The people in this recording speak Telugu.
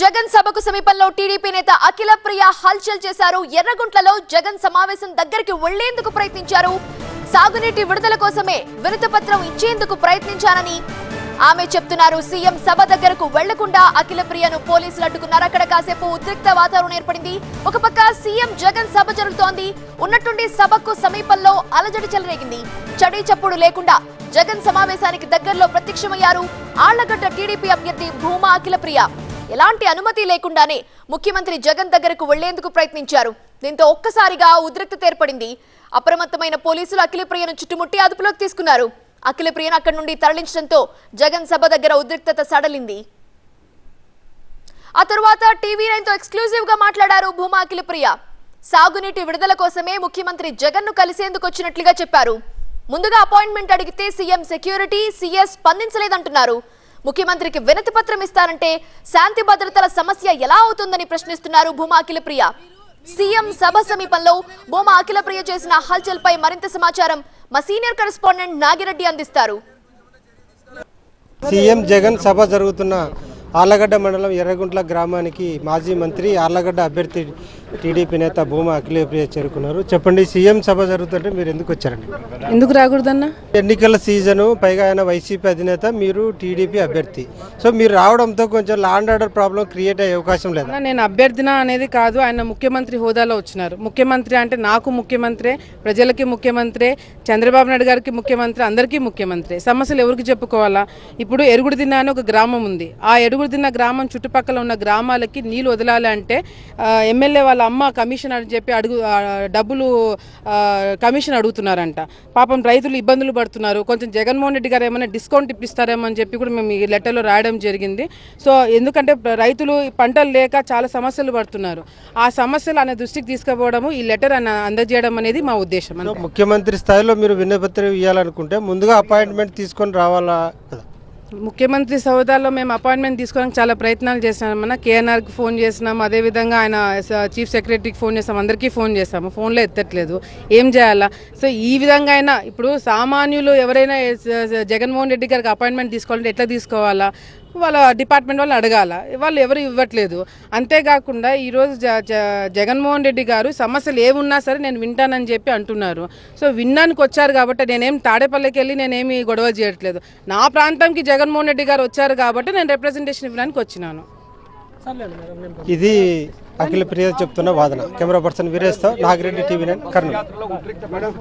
జగన్ సభకు సమీపంలో టీడీపీ నేత అఖిల ప్రియ హల్చల్ చేశారు. ఎర్రగుంట్లలో జగన్ సమావేశం దగ్గరికి వెళ్ళేందుకు ప్రయత్నించారు. సాగునీటి విడుదల కోసమే వినతి పత్రం ఇచ్చేందుకు ప్రయత్నించానని ఆమె చెప్తున్నారు. సీఎం సభ దగ్గరకు వెళ్ళకుండా అఖిల ప్రియను పోలీసులు అడ్డుకున్నారు. అక్కడ కాసేపు ఉద్రిక్త వాతావరణం ఏర్పడింది. ఒక పక్క సీఎం జగన్ సభ జరుగుతోంది. ఉన్నట్టుండి సభకు సమీపంలో అలజడి చెలరేగింది. చడి చప్పుడు లేకుండా జగన్ సమావేశానికి దగ్గరలో ప్రత్యక్షమయ్యారు. ఆళ్ళగడ్డ టీడీపీ అభ్యర్థి భూమా అఖిల ప్రియ. ఎలాంటి అనుమతి లేకుండానే ముఖ్యమంత్రి జగన్ దగ్గరకు వెళ్ళేందుకు ప్రయత్నించారు. దీంతో ఒక్కసారిగా ఉద్రిక్తత ఏర్పడింది అప్రమత్తమైన పోలీసులు అఖిలప్రియను చుట్టుముట్టి అదుపులోకి తీసుకున్నారు. అఖిలప్రియను అక్కడి నుండి తరలించడంతో జగన్ సభ దగ్గర ఉద్రిక్తత సడలింది. ఆ తరువాత టీవీ నైన్తో ఎక్స్క్లూజివ్గా మాట్లాడారు భూమా అఖిలప్రియ సాగునీటి విడుదల కోసమే ముఖ్యమంత్రి జగన్ను కలిసేందుకు వచ్చినట్లుగా చెప్పారు. ముందుగా అపాయింట్మెంట్ అడిగితే సీఎం సెక్యూరిటీ సీఎస్ స్పందించలేదంటున్నారు. ముఖ్యమంత్రికి వినతి పత్రం ఇస్తారంటే శాంతి భద్రతల సమస్య ఎలా అవుతుందని ప్రశ్నిస్తున్నారు భూమా అఖిలప్రియ సీఎం సభ సమీపంలో భూమా అఖిలప్రియ చేసిన హల్చల్ పై మరింత సమాచారం మా సీనియర్ కరెస్పాండెంట్ నాగిరెడ్డి అందిస్తారు. సీఎం జగన్ సభ జరుగుతున్న ఆర్లగడ్డ మండలం ఎర్రగుంట్ల గ్రామానికి మాజీ మంత్రి ఆర్లగడ్డ అభ్యర్థి టీడీపీ నేత భూమా అఖిలప్రియ చేరుకున్నారు. చెప్పండి సీఎం సభ జరుగుతుంటే మీరు ఎందుకు వచ్చారండి? ఎందుకు రాకూడదన్నా? ఎన్నికల సీజను పైగా ఆయన వైసీపీ అధినేత మీరు టీడీపీ అభ్యర్థి. సో మీరు రావడంతో కొంచెం law and order problem create అయ్యే అవకాశం లేదా? నేను అభ్యర్థిన అనేది కాదు ఆయన ముఖ్యమంత్రి హోదాలో వచ్చినారు. ముఖ్యమంత్రి అంటే నాకు ముఖ్యమంత్రి ప్రజలకి ముఖ్యమంత్రి చంద్రబాబు నాయుడు గారికి ముఖ్యమంత్రి అందరికీ ముఖ్యమంత్రి. సమస్యలు ఎవరికి చెప్పుకోవాలా? ఇప్పుడు ఎరుగుడిదిన్న అని ఒక గ్రామం ఉంది. ఆ ఎరుగుడిదిన్న గ్రామం చుట్టుపక్కల ఉన్న గ్రామాలకి నీళ్ళు వదలాలి అంటే ఆ, ఎమ్మెల్యే వాళ్ళ అమ్మ కమిషన్ అని చెప్పి అడుగు డబ్బులు కమిషన్ అడుగుతున్నారంట. పాపం రైతులు ఇబ్బందులు పడుతున్నారు. కొంచెం జగన్మోహన్ రెడ్డి గారు ఏమైనా డిస్కౌంట్ ఇప్పిస్తారేమో అని చెప్పి కూడా మేము ఈ లెటర్లో రాయడం జరిగింది. సో ఎందుకంటే రైతులు పంటలు లేక చాలా సమస్యలు పడుతున్నారు. ఆ సమస్యలు ఆయన దృష్టికి తీసుకుపోవడము ఈ లెటర్ అందజేయడం అనేది మా ఉద్దేశం. ముఖ్యమంత్రి స్థాయిలో మీరు విన్నపత్రం ఇవ్వాలనుకుంటే ముందుగా అపాయింట్మెంట్ తీసుకొని రావాలా కదా? ముఖ్యమంత్రి సౌదాలో మేము అపాయింట్మెంట్ తీసుకోవడానికి చాలా ప్రయత్నాలు చేసినామన్న కేఎన్ఆర్కి ఫోన్ చేసినాం. అదేవిధంగా ఆయన చీఫ్ సెక్రటరీకి ఫోన్ చేసాం అందరికీ ఫోన్ చేసాము ఫోన్లో ఎత్తట్లేదు. ఏం చేయాలా? సో ఈ విధంగా అయినా ఇప్పుడు సామాన్యులు ఎవరైనా జగన్మోహన్ రెడ్డి గారికి అపాయింట్మెంట్ తీసుకోవాలంటే ఎట్లా తీసుకోవాలా? వాళ్ళ డిపార్ట్మెంట్ వాళ్ళు అడగాల. వాళ్ళు ఎవరు ఇవ్వట్లేదు. అంతేకాకుండా ఈరోజు జ జ జగన్మోహన్ రెడ్డి గారు సమస్యలు ఏమున్నా సరే నేను వింటానని చెప్పి అంటున్నారు. సో విన్నానికి వచ్చారు కాబట్టి నేనేం తాడేపల్లికి వెళ్ళి నేనేమి గొడవ చేయట్లేదు. నా ప్రాంతంకి జగన్మోహన్ రెడ్డి గారు వచ్చారు కాబట్టి నేను రిప్రజెంటేషన్ ఇవ్వడానికి వచ్చినాను. ఇది అఖిల ప్రియ చెప్తున్న వాదన. కెమెరా పర్సన్ వీరేష్తో నాగిరెడ్డి టీవీ నైన్ కర్నూలు.